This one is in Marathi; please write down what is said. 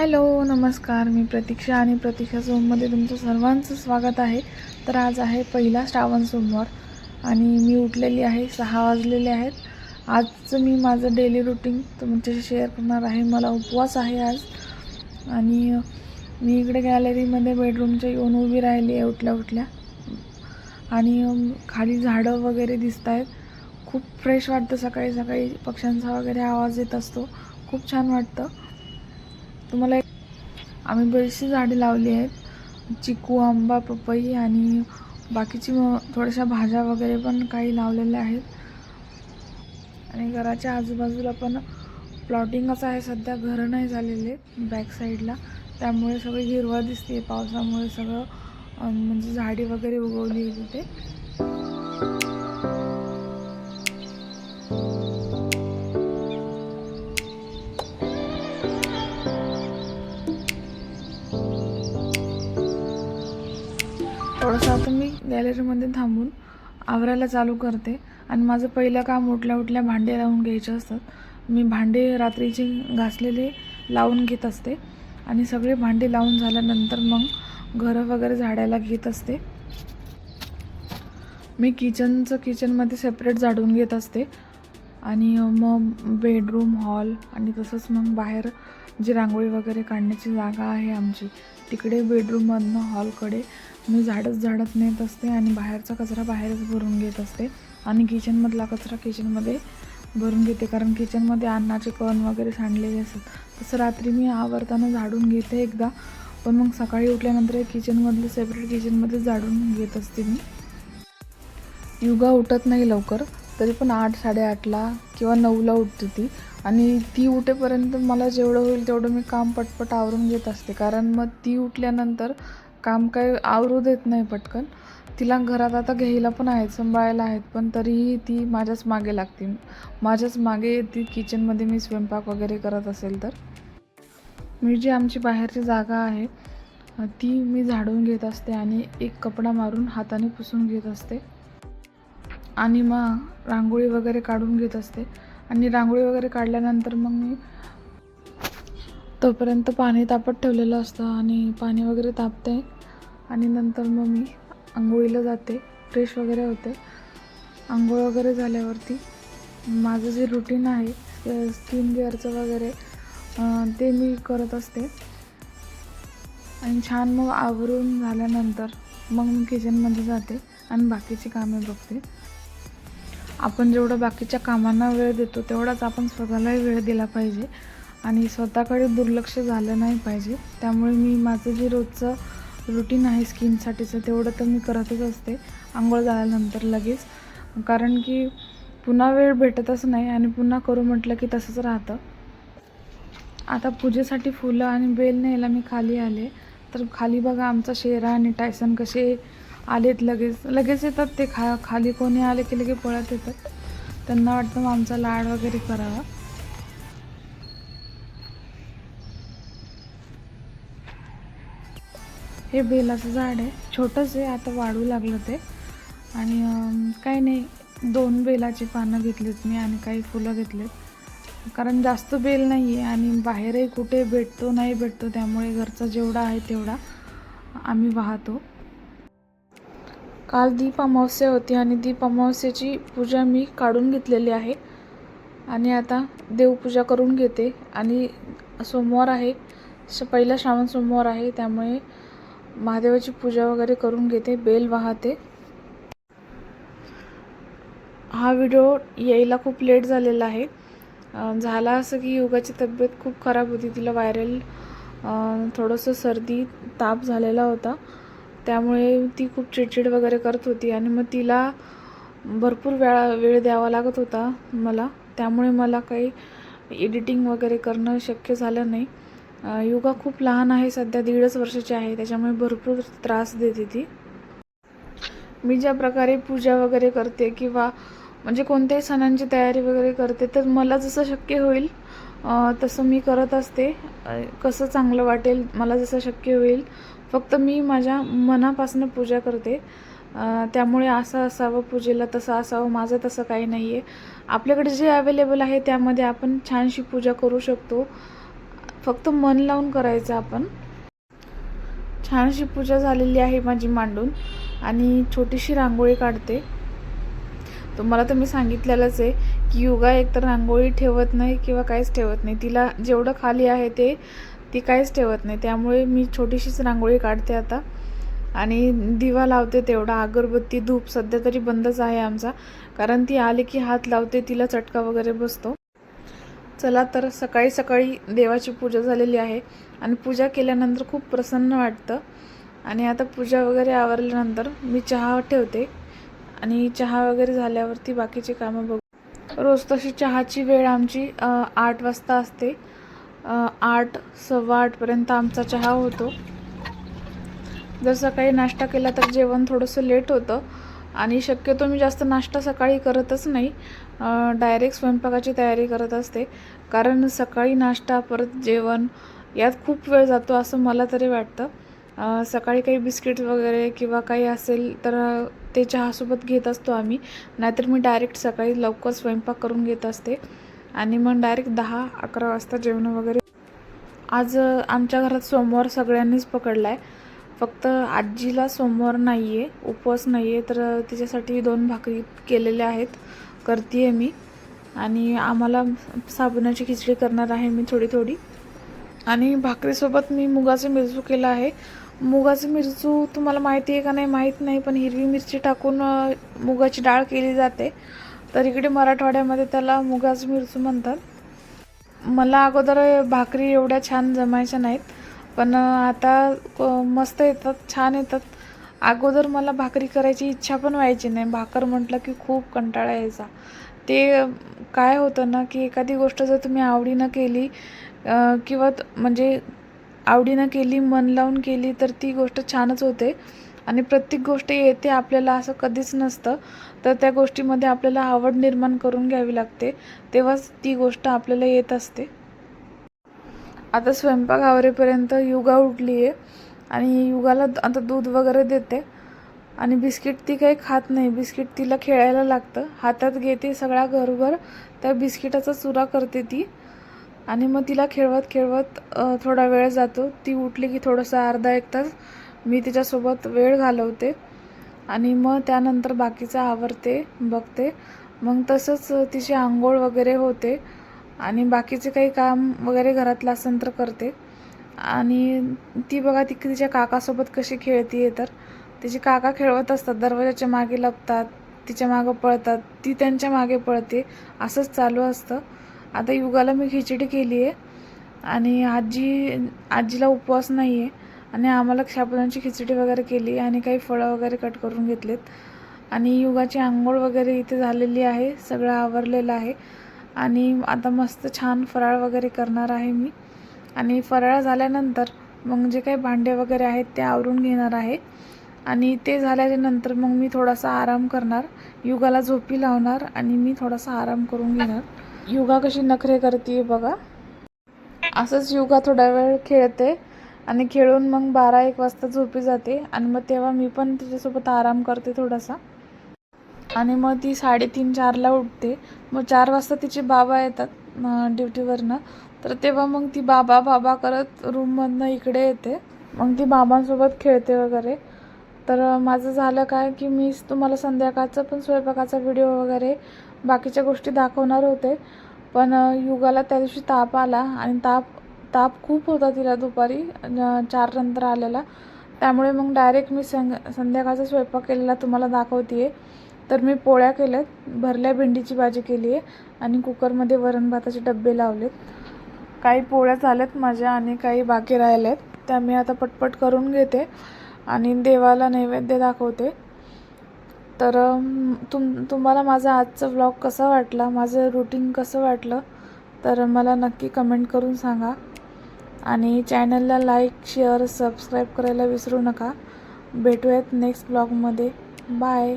हॅलो नमस्कार. मी प्रतीक्षा आणि प्रतीक्षा सोममध्ये तुमचं सर्वांचं स्वागत आहे. तर आज आहे पहिला श्रावण सोमवार आणि मी उठलेली आहे सहा वाजलेले आहेत. आजचं मी माझं डेली रुटीन तुमच्याशी शेअर करणार आहे. मला उपवास आहे आज. आणि मी इकडे गॅलरीमध्ये बेडरूमच्या येऊन उभी राहिली आहे उठल्या उठल्या. आणि खाली झाडं वगैरे दिसत आहेत. खूप फ्रेश वाटतं. सकाळी सकाळी पक्ष्यांचा वगैरे आवाज येत असतो. खूप छान वाटतं. तुम्हाला एक आम्ही बरीचशी झाडे लावली आहेत. चिकू आंबा पपई आणि बाकीची थोड्याशा भाज्या वगैरे पण काही लावलेल्या आहेत. आणि घराच्या आजूबाजूला पण प्लॉटिंगच आहे. सध्या घरं नाही झालेले बॅक साईडला. त्यामुळे सगळी हिरवा दिसते. पावसामुळे सगळं म्हणजे झाडी वगैरे उगवली आहे तिथे. गॅलरीमध्ये थांबून आवरायला चालू करते. आणि माझं पहिलं काम उठल्या उठल्या भांडे लावून घ्यायचे असतात. मी भांडे रात्रीचे घासलेले लावून घेत असते. आणि सगळे भांडे लावून झाल्यानंतर मग घरं वगैरे झाडायला घेत असते. मी किचनचं किचनमध्ये सेपरेट झाडून घेत असते. आणि मग बेडरूम हॉल आणि तसंच मग बाहेर जी रांगोळी वगैरे काढण्याची जागा आहे आमची तिकडे बेडरूममधनं हॉलकडे मी झाडच झाडत नेत असते आणि बाहेरचा कचरा बाहेरच भरून घेत असते आणि किचनमधला कचरा किचनमध्ये भरून घेते. कारण किचनमध्ये अन्नाचे कण वगैरे सांडलेले असतात. तसं रात्री मी आवरताना झाडून घेते एकदा. पण मग सकाळी उठल्यानंतर किचनमधलं सेपरेट किचनमध्ये झाडून घेत असते मी. युगा उठत नाही लवकर. तरी पण आठ साडेआठला किंवा नऊला उठते ती. आणि ती उठेपर्यंत मला जेवढं होईल तेवढं मी काम पटपट आवरून घेत असते. कारण मग ती उठल्यानंतर काम काय आवरू देत नाही पटकन. तिला घरात आता घ्यायला पण आहेत सांभाळायला आहेत पण तरीही ती माझ्याच मागे लागते. माझ्याच मागे येते किचनमध्ये मी स्वयंपाक वगैरे करत असेल तर. मी जी आमची बाहेरची जागा आहे. ती मी झाडून घेत असते आणि एक कपडा मारून हाताने पुसून घेत असते. आणि मग रांगोळी वगैरे काढून घेत असते. आणि रांगोळी वगैरे काढल्यानंतर मग मी तोपर्यंत पाणी तापत ठेवलेलं असतं आणि पाणी वगैरे तापते. आणि नंतर मग मी आंघोळीला जाते. फ्रेश वगैरे होते. आंघोळ वगैरे झाल्यावरती माझं जे रुटीन आहे स्किन केअरचं वगैरे ते मी करत असते. आणि छान मग आवरून झाल्यानंतर मग मी किचनमध्ये जाते आणि बाकीची कामे बघते. आपण जेवढं बाकीच्या कामांना वेळ देतो तेवढाच आपण स्वतःलाही वेळ दिला पाहिजे. आणि स्वतःकडे दुर्लक्ष झालं नाही पाहिजे. त्यामुळे मी माझं जे रोजचं रुटीन आहे स्किनसाठीचं तेवढं तर मी करतच असते. आंघोळ झाल्यानंतर लगेच. कारण की पुन्हा वेळ भेटतच नाही आणि पुन्हा करू म्हटलं की तसंच राहतं. आता पूजेसाठी फुलं आणि बेल न्यायला मी खाली आले. तर खाली बघा आमचा शेरा आणि टायसन कसे आलेत लगेच. लगेच येतात ते खा खाली कोणी आले की लगे पळत येतात. त्यांना वाटतं मग आमचा लाड वगैरे करावा. हे बेलाचं झाड आहे. छोटंच आहे आता वाढू लागलं ते. आणि काही नाही दोन बेलाची पानं घेतलीत मी आणि काही फुलं घेतलीत. कारण जास्त बेल नाही आहे आणि बाहेरही कुठे भेटतो नाही भेटतो त्यामुळे घरचा जेवढा आहे तेवढा आम्ही वाहतो. काल दीप अमावस्या होती आणि दीप अमावस्याची पूजा मी काढून घेतलेली आहे. आणि आता देवपूजा करून घेते. आणि सोमवार आहे. श पहिला श्रावण सोमवार आहे त्यामुळे महादेवाची पूजा वगैरे करून घेते बेल वाहते. हा व्हिडिओ यायला खूप लेट झालेला आहे. झाला असं की योगाची तब्येत खूप खराब होती. तिला व्हायरल थोडंसं सर्दी ताप झालेला होता. त्यामुळे ती खूप चिडचिड वगैरे करत होती आणि मग तिला भरपूर वेळा वेळ द्यावा लागत होता मला. त्यामुळे मला काही एडिटिंग वगैरे करणं शक्य झालं नाही. योगा खूप लहान आहे सध्या दीडच वर्षाची आहे त्याच्यामुळे भरपूर त्रास देते ती. मी ज्या प्रकारे पूजा वगैरे करते किंवा म्हणजे कोणत्याही सणांची तयारी वगैरे करते तर मला जसं शक्य होईल तसं मी करत असते. कसं चांगलं वाटेल मला जसं शक्य होईल. फक्त मी माझ्या मनापासून पूजा करते. त्यामुळे असं असावं पूजेला तसं असावं माझं तसं काही नाही आहे आपल्याकडे जे अवेलेबल आहे त्यामध्ये आपण छानशी पूजा करू शकतो. फक्त मन लावून करायचं आपण. छानशी पूजा झालेली आहे माझी मांडून आणि छोटीशी रांगोळी काढते. तुम्हाला तर मी सांगितलेलंच आहे की युगा एकतर रांगोळी ठेवत नाही किंवा काहीच ठेवत नाही. तिला जेवढं खाली आहे ते ती काहीच ठेवत नाही. त्यामुळे मी छोटीशीच रांगोळी काढते आता. आणि दिवा लावते तेवढा. अगरबत्ती धूप सध्या तरी बंदच आहे आमचा. कारण ती आली की हात लावते तिला चटका वगैरे बसतो. चला तर सकाळी सकाळी देवाची पूजा झालेली आहे. आणि पूजा केल्यानंतर खूप प्रसन्न वाटतं. आणि आता पूजा वगैरे आवरल्यानंतर मी चहा ठेवते. आणि चहा वगैरे झाल्यावरती बाकीची कामं बघू. रोज तशी चहाची वेळ आमची आठ वाजता असते. आठ सव्वा आठपर्यंत आमचा चहा होतो. जर सकाळी नाश्ता केला तर जेवण थोडंसं लेट होतं. आणि शक्यतो मी जास्त नाश्ता सकाळी करतच नाही. डायरेक्ट स्वयंपाकाची तयारी करत असते. कारण सकाळी नाश्ता परत जेवण यात खूप वेळ जातो असं मला तरी वाटतं. सकाळी काही बिस्किट वगैरे किंवा काही असेल तर ते चहासोबत घेत असतो आम्ही. नाहीतर मी डायरेक्ट सकाळी लवकर स्वयंपाक करून घेत असते. आणि मग डायरेक्ट दहा अकरा वाजता जेवण वगैरे. आज आमच्या घरात सोमवार सगळ्यांनीच पकडला आहे फक्त आजीला सोमवार नाही आहे उपवास नाही आहे तर तिच्यासाठी दोन भाकरी केलेल्या आहेत. करते आहे मी. आणि आम्हाला साबुदाण्याची खिचडी करणार आहे मी थोडी थोडी. आणि भाकरीसोबत मी मुगाचं मिरचू केलं आहे. मुगाचं मिरचू तुम्हाला माहिती आहे का नाही? माहीत नाही पण हिरवी मिरची टाकून मुगाची डाळ केली जाते. तर इकडे मराठवाड्यामध्ये त्याला मुगाचं मिरचू म्हणतात. मला अगोदर भाकरी एवढ्या छान जमायच्या नाहीत. पण आता क- मस्त येतात छान येतात. अगोदर मला भाकरी करायची इच्छा पण व्हायची नाही. भाकर म्हटलं की खूप कंटाळा यायचा. ते काय होतं ना की एखादी गोष्ट जर तुम्ही आवडीनं केली किंवा म्हणजे आवडीनं केली मन लावून केली तर ती गोष्ट छानच होते. आणि प्रत्येक गोष्ट येते आपल्याला असं कधीच नसतं. तर त्या गोष्टीमध्ये आपल्याला आवड निर्माण करून घ्यावी लागते. तेव्हाच ती गोष्ट आपल्याला येत असते. आता स्वयंपाक आवरेपर्यंत युगा उठली आहे आणि युगाला आता दूध वगैरे देते. आणि बिस्किट ती काही खात नाही. बिस्किट तिला खेळायला लागतं. हातात घेते सगळा घरभर. त्या बिस्किटाचा चुरा करते ती. आणि मग तिला खेळवत खेळवत थोडा वेळ जातो. ती उठली की थोडंसं अर्धा एक तास मी तिच्यासोबत वेळ घालवते. आणि मग त्यानंतर बाकीचं आवरते बघते. मग तसंच तिची आंघोळ वगैरे होते. आणि बाकीचे काही काम वगैरे घरातलं असेल तर करते. आणि ती बघा ती तिच्या काकासोबत कशी खेळतीये तर. तिचे काका खेळवत असतात दरवाजाच्या मागे लपतात तिच्या मागं पळतात ती त्यांच्या मागे पळते. असंच चालू असतं. आता युगाला मी खिचडी केली आहे आणि आजी आजीला उपवास नाही आहे आणि आम्हाला साबुदाण्याची खिचडी वगैरे केली आणि काही फळं वगैरे कट करून घेतलेत. आणि युगाची आंघोळ वगैरे इथे झालेली आहे सगळं आवरलेलं आहे. आणि आता मस्त छान फराळ वगैरे करणार आहे मी. आणि फराळ झाल्यानंतर मग जे काही भांडे वगैरे आहेत ते आवरून घेणार आहे. आणि ते झाल्यानंतर मग मी थोडासा आराम करणार. युगाला झोपी लावणार आणि मी थोडासा आराम करून घेणार. युगा कशी नखरे करते बघा. असंच युगा थोडा वेळ खेळते आणि खेळून मग बारा एक वाजता झोपी जाते. आणि मग तेव्हा मी पण तिच्यासोबत आराम करते थोडासा. आणि मग ती साडेतीन चारला उठते. मग चार वाजता तिचे बाबा येतात ड्युटीवरनं. तर तेव्हा मग ती बाबा बाबा करत रूममधनं इकडे येते. मग ती बाबांसोबत खेळते वगैरे. तर माझं झालं काय की मी तुम्हाला संध्याकाळचं पण स्वयंपाकाचा व्हिडिओ वगैरे बाकीच्या गोष्टी दाखवणार होते. पण युगाला त्या दिवशी ताप आला आणि ताप ताप खूप होता तिला दुपारी चार नंतर आलेला. त्यामुळे मग डायरेक्ट मी संग संध्याकाळचा स्वयंपाक केलेला तुम्हाला दाखवते आहे तर मी पोळ्या केल्यात भरल्या भेंडीची भाजी केली आहे आणि कुकरमध्ये वरण भाताचे डब्बे लावलेत. काही पोळ्या झाल्यात माझ्या आणि काही बाकी राहिल्यात त्या मी आता पटपट करून घेते आणि देवाला नैवेद्य दाखवते. तर तुम तुम्हाला माझा आजचा व्लॉग कसा वाटला माझं रुटीन कसं वाटलं तर मला नक्की कमेंट करून सांगा. आणि चॅनलला लाईक शेअर सबस्क्राईब करायला विसरू नका. भेटूयात नेक्स्ट ब्लॉगमध्ये बाय